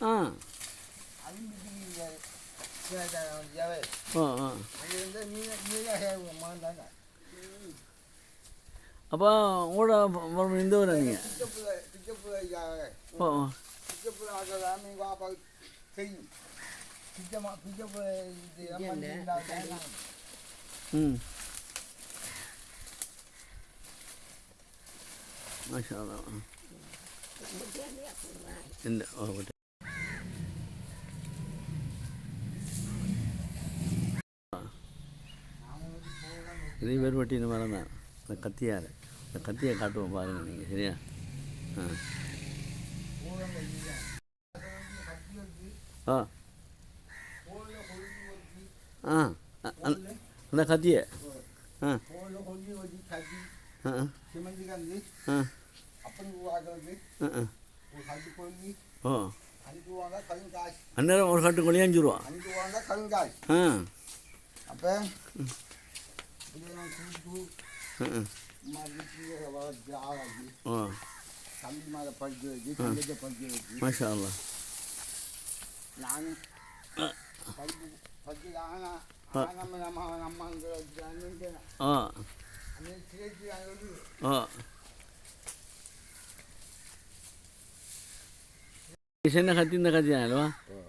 ஆ. அங்கிருந்து ஓ அப்போ உங்களோட மறுபடியும் இந்த ஊரா நீங்கள் ஓ ம். மாஷா இந்த ஓ இதே பேர் வட்டி இந்த மரம் தான் இந்த கத்தியார் இந்த கத்தியை காட்டுவோம் பாருங்க நீங்கள் சரியா? ஆ. ஆ. ஆ அந்த- கத்தியை. ஆ. ஓ. அந்நேரம் ஒரு கட்டு கொள்ளி அஞ்சு ரூபா அஞ்சு வாங்க கருங்காய். ஆ. அப்போ ஆ, ஆ. மறுபடியும் கீரை வளர்த்து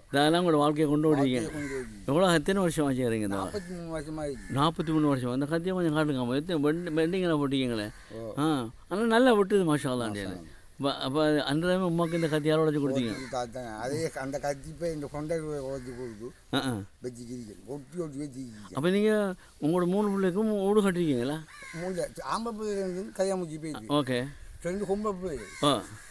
வச்சு வச்சு தான் இதெல்லாம் கூட வாழ்க்கையை கொண்டு ஓடிங்க எவ்வளோ எத்தனை வருஷம் ஆச்சுக்கிறீங்க இந்த நாற்பத்தி மூணு வருஷமாக நாற்பத்தி மூணு வருஷம். அந்த கத்தியை கொஞ்சம் காட்டுங்க எத்தனை பெண்டு பெண்டிங்கில் போட்டிங்களே. ஆ ஆனால் நல்லா விட்டுது மாஷா அல்லாண்டியாரு அப்போ அந்த டைம் உமாக்கு இந்த கத்தி யாரோட வச்சு கொடுத்தீங்க? அதே அந்த கத்தி போய் இந்த கொண்டை ஓட்டி கொடுத்து வச்சுக்கிறீங்க ஒட்டி ஒட்டி வச்சுக்கிறீங்க அப்போ நீங்கள் உங்களோட மூணு பிள்ளைக்கும் வீடு கட்டிருக்கீங்களா? மூணு ஆம்பளை பிள்ளை இருந்து கையாமூச்சி போயிடுது ஓகே. ரெண்டு கொம்பளை பிள்ளை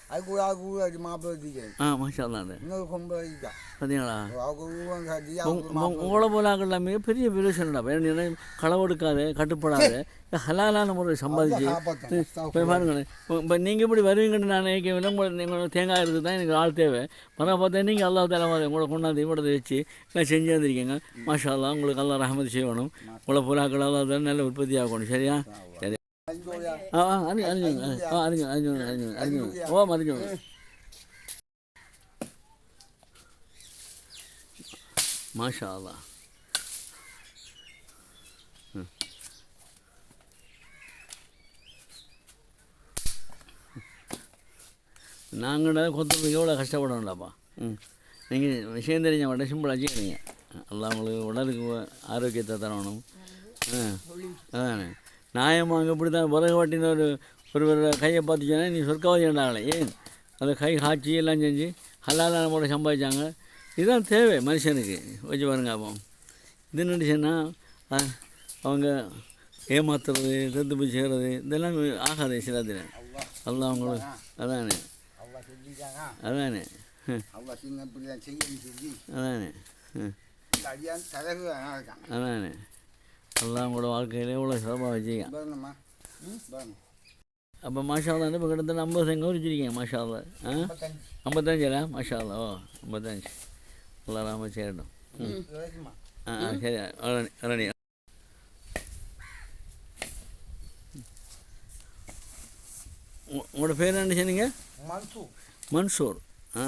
ஓ அது கூட அது மாப்பிள்ளை ஆ மாஷா அல்லாண்டு இன்னொரு கொம்பளை இதுதான் பார்த்தீங்களா அவங்க ஊரம் காட்டி உங்க- அவங்க உங்க- மாப்பிள்ளை உங்களை போல ஆட்கள் மிகப்பெரிய விரோசனடா வேணும் களவெடுக்காது கட்டுப்படாது ஹலாலான முறை சம்பாதிச்சு பாருங்களேன் இப்போ நீங்கள் இப்படி வருவீங்கன்னு நான் நினைக்கவில்லை உங்களை நீங்கள் தேங்காய் இருக்குது தான் எனக்கு ஆள் தேவை. மரம் பார்த்தா நீங்கள் அல்லா தலைவாத உங்களை கொண்டாந்து இவ்வளோ வச்சு எல்லாம் செஞ்சு வந்திருக்கீங்க? மாஷா உங்களுக்கு அல்லா ரஹமதி செய்யணும். உங்களை அல்லா தானே நல்ல உற்பத்தி ஆகணும் சரியா? சரி. ஆ ஆ அறிஞ்சு அறிஞ்சு ஆ அறிஞ்சு அறிஞ்சு அறிஞ்சு அறிஞ்சு ஓ அறிஞ்சு மாஷா அல்லாஹ் நாங்கள் கொத்து எவ்வளோ கஷ்டப்படணும்லப்பா ம். நீங்கள் விஷயம் தெரிஞ்ச மட்டும் சிம்பிளாக செய்யறீங்க எல்லாம் உங்களுக்கு உடலுக்கு ஆரோக்கியத்தை தரணும் ஆ அதானே நியாயமாக அங்கே இப்படி தான் விறகு வாட்டின ஒரு ஒரு கையை பார்த்துச்சோன்னா நீ சொர்க்கவாதி உண்டாகலை ஏன்? அந்த கை காய்ச்சி எல்லாம் செஞ்சு ஹலாலான முறை சம்பாதிச்சாங்க. இதுதான் தேவை மனுஷனுக்கு. வச்சு பாருங்க அப்போ. இது நினச்சுன்னா அவங்க ஏமாத்துறது தத்து போய் செய்கிறது இதெல்லாம் ஆகாது சிலத்தில் எல்லாம் அவங்களுக்கு அதானே. அதானே. அதானே. அதானே. எல்லாம் கூட வாழ்க்கையில் எவ்வளோ சிறப்பாக வச்சுக்க பாருங்கம்மா ம் பாருங்க அப்போ மாஷாவில் இப்போ கிட்டத்தட்ட ஐம்பது செங்க வச்சுருக்கீங்க மாஷாவில் ஆ ஐம்பத்தஞ்சு ஐம்பத்தஞ்சில் மாஷாவில் ஓ ஐம்பத்தஞ்சு எல்லாம் ராம சேரட்டும் ம் ஆ சரி அரணி அரணி உங்களோட பேர் என்ன சொன்னீங்க மன்சூர் மன்சூர் ஆ